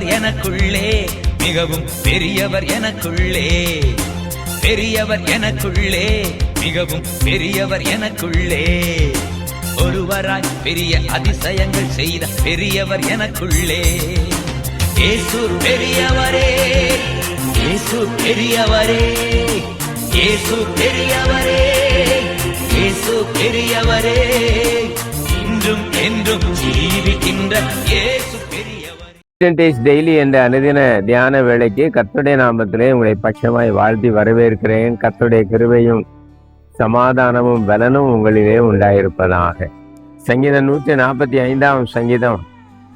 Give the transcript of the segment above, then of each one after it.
பெரியவர் எனக்குள்ளே மிகவும் பெரியவர் எனக்குள்ளே பெரியவர் எனக்குள்ளே மிகவும் பெரியவர் எனக்குள்ளே. ஒருவராய் பெரிய அதிசயங்கள் செய்த பெரியவர் எனக்குள்ளே. இயேசு பெரியவரே ஏசு பெரியவரே ஏசு பெரியவரே. டேஸ் டெய்லி என்ற அனுதின தியான வேலைக்கு கத்துடைய நாமத்திலே உங்களை பட்சமாய் வாழ்த்தி வரவேற்கிறேன். கத்துடைய கிருவையும் சமாதானமும் பலனும் உங்களிலே உண்டாயிருப்பதாக. சங்கீதம் நூற்றி நாற்பத்தி ஐந்தாம் சங்கீதம்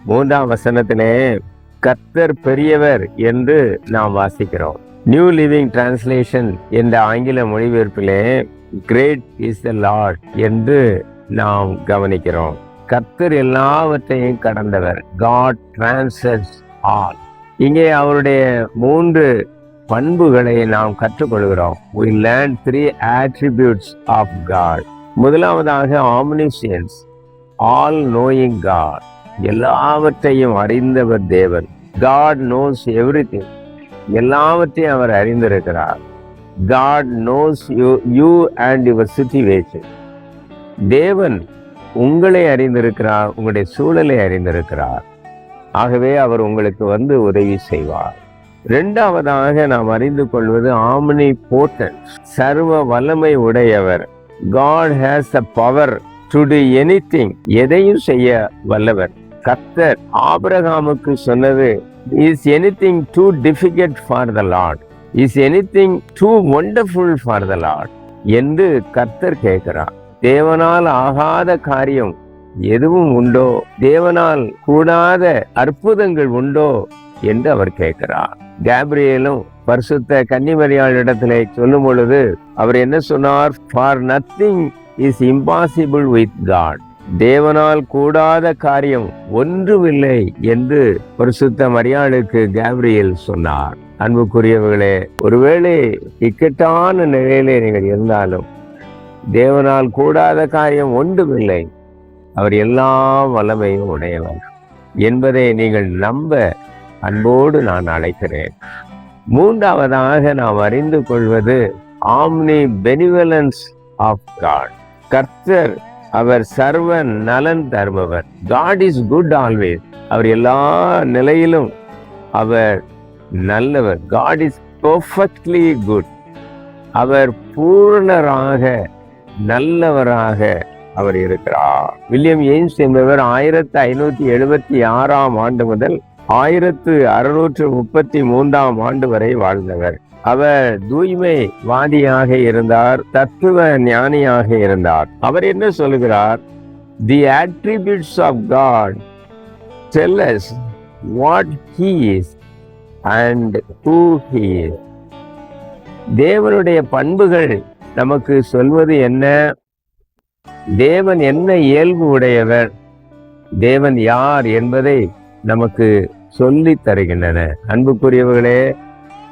மூன்றாம் வசனத்திலே கர்த்தர் பெரியவர் என்று நாம் வாசிக்கிறோம். நியூ லிவிங் டிரான்ஸ்லேஷன் என்ற ஆங்கில மொழிபெயர்ப்பிலே கிரேட் இஸ் த லார்ட் என்று நாம் கவனிக்கிறோம். கர்த்தர் எல்லாவற்றையும் கடந்தவர். காட் டிரான்சஸ் ஆல் இங்கே அவருடைய மூன்று பண்புகளை நாம் கற்றுக்கொள்கிறோம். We learn three attributes of God முதலாவதாக ஆம்னிசியன்ஸ் ஆல் நோயிங் காட் எல்லாவற்றையும் அறிந்தவர் தேவன். காட் நோஸ் எவ்ரிதிங் எல்லாவற்றையும் அவர் அறிந்திருக்கிறார். God knows you you and your situation தேவன் உங்களை அறிந்திருக்கிறார் உங்களுடைய சூழலை அறிந்திருக்கிறார். ஆகவே அவர் உங்களுக்கு வந்து உதவி செய்வார். இரண்டாவதாக நாம் அறிந்து கொள்வது ஆம்னி போர்டன் சர்வ வல்லமை உடையவர். God has the power to do anything எதையும் செய்ய வல்லவர். கர்த்தர் ஆபிரகாமுக்கு சொன்னது is anything too difficult for the Lord is anything too wonderful for the Lord என்று கர்த்தர் கேட்கிறார். தேவனால் ஆகாத காரியம் எதுவும் உண்டோ? தேவனால் கூடாத அற்புதங்கள் உண்டோ? என்று அவர் கேட்கிறார். கேப்ரியலும் பரிசுத்த கன்னிமரியாள் இடத்துல சொல்லும் பொழுது அவர் என்ன சொன்னார்? For nothing is impossible with God தேவனால் கூடாத காரியம் ஒன்றுமில்லை என்று பரிசுத்த மரியாளுக்கு கேப்ரியல் சொன்னார். அன்புக்குரியவர்களே ஒருவேளை இக்கட்டான நிலையிலே நீங்கள் இருந்தாலும் தேவனால் கூடாத காரியம் ஒன்றுமில்லை. அவர் எல்லா வல்லமையும் உடையவர். என்பதை நீங்கள் நம்ப அன்போடு நான் அழைக்கிறேன். மூன்றாவதாக நாம் அறிந்து கொள்வது ஆம்னி பெனிவலன்ஸ் ஆஃப் காட் கர்த்தர் அவர் சர்வ நலன் தருபவர். காட் இஸ் குட் ஆல்வேஸ் அவர் எல்லா நிலையிலும் அவர் நல்லவர். காட் இஸ் பர்ஃபெக்ட்லி குட் அவர் பூர்ணராக நல்லவராக அவர் இருக்கிறார். வில்லியம் எய்ம்ஸ் என்பவர் ஆயிரத்தி ஐநூத்தி எழுபத்தி ஆறாம் ஆண்டு முதல் ஆயிரத்து அறுநூற்று முப்பத்தி மூன்றாம் ஆண்டு வரை வாழ்ந்தவர். அவர் தூய்மை வாதியாக இருந்தார் தத்துவ ஞானியாக இருந்தார். அவர் என்ன சொல்லுகிறார் the attributes of God tells what he is and and who he தேவனுடைய பண்புகள் நமக்கு சொல்வது என்ன? தேவன் என்ன இயல்பு உடையவர்? தேவன் யார் என்பதை நமக்கு சொல்லித் தருகின்றன. அன்புக்குரியவர்களே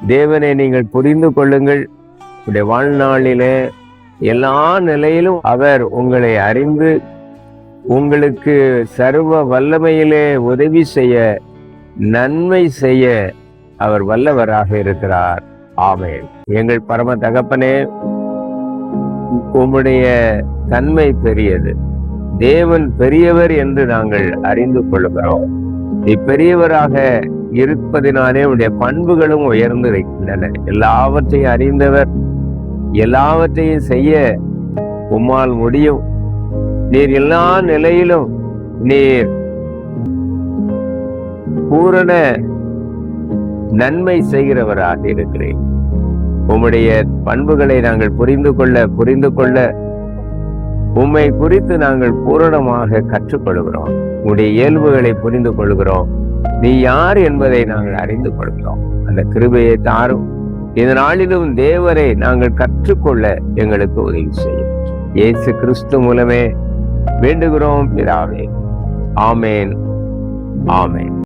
தேவனை நீங்கள் புரிந்து கொள்ளுங்கள். உடைய வாழ்நாளிலே எல்லா நிலையிலும் அவர் உங்களை அறிந்து உங்களுக்கு சர்வ வல்லமையிலே உதவி செய்ய நன்மை செய்ய அவர் வல்லவராக இருக்கிறார். ஆமே எங்கள் பரம தகப்பனே உம்முடைய தன்மை பெரியது. தேவன் பெரியவர் என்று நாங்கள் அறிந்து கொள்கிறோம். நீ பெரியவராக இருப்பதினாலே உடைய பண்புகளும் உயர்ந்து இருக்கின்றன எல்லாவற்றையும் அறிந்தவர் எல்லாவற்றையும் செய்ய உம்மால் முடியும். நீர் எல்லா நிலையிலும் நீர் பூரண நன்மை செய்கிறவராக இருக்கிறேன் உம்முடைய பண்புகளை நாங்கள் புரிந்து கொள்ள புரிந்து கொள்ள உம்மை குறித்து நாங்கள் பூரணமாக கற்றுக்கொள்கிறோம். உடைய இயல்புகளை புரிந்து கொள்கிறோம். நீ யார் என்பதை நாங்கள் அறிந்து கொள்கிறோம். அந்த கிருபையை தாரும். இந்த நாளிலும் தேவரை நாங்கள் கற்றுக்கொள்ள எங்களுக்கு உதவி செய்யும். இயேசு கிறிஸ்து மூலமே வேண்டுகிறோம் பிதாவே. ஆமேன். ஆமேன்.